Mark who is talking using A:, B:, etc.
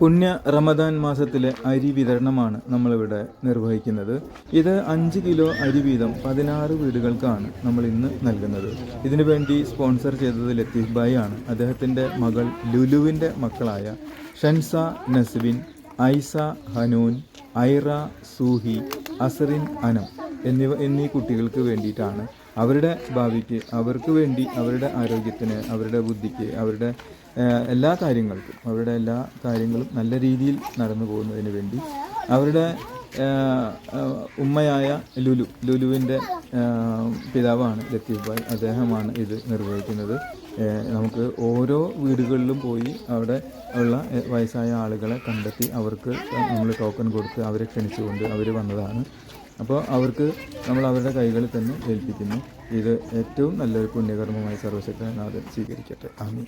A: പുണ്യ റമദാൻ മാസത്തിലെ അരി വിതരണമാണ് നമ്മളിവിടെ നിർവഹിക്കുന്നത്. ഇത് അഞ്ച് കിലോ അരി വീതം പതിനാറ് വീടുകൾക്കാണ് നമ്മൾ ഇന്ന് നൽകുന്നത്. ഇതിനു വേണ്ടി സ്പോൺസർ ചെയ്തത് ലത്തീഫ് ബായി ആണ്. അദ്ദേഹത്തിന്റെ മകൾ ലുലുവിന്റെ മക്കളായ ഷൻസ നസ്വിൻ ഐസ ഹനൂൻ ഐറ സൂഹി അസറിൻ അനം എന്നിവ എന്നീ കുട്ടികൾക്ക് വേണ്ടിയിട്ടാണ്. അവരുടെ ഭാവിക്ക് അവർക്ക് വേണ്ടി അവരുടെ ആരോഗ്യത്തിന് അവരുടെ ബുദ്ധിക്ക് അവരുടെ എല്ലാ കാര്യങ്ങൾക്കും അവരുടെ എല്ലാ കാര്യങ്ങളും നല്ല രീതിയിൽ നടന്നു പോകുന്നതിന് വേണ്ടി അവരുടെ ഉമ്മയായ ലുലു ലുലുവിന്റെ പിതാവാണ് ലത്തീഫ് ഭായ്. അദ്ദേഹമാണ് ഇത് നിർവഹിക്കുന്നത്. നമുക്ക് ഓരോ വീടുകളിലും പോയി അവിടെ ഉള്ള വയസ്സായ ആളുകളെ കണ്ടെത്തി അവർക്ക് നമ്മൾ ടോക്കൺ കൊടുത്ത് അവരെ ക്ഷണിച്ചുകൊണ്ട് അവർ വന്നതാണ്. അപ്പോൾ അവർക്ക് നമ്മൾ അവരുടെ കൈകളിൽ തന്നെ ഏൽപ്പിക്കുന്നു. ഇത് ഏറ്റവും നല്ലൊരു പുണ്യകർമ്മമായി സർവശക്തനാഥൻ സ്വീകരിക്കട്ടെ. ആമീൻ.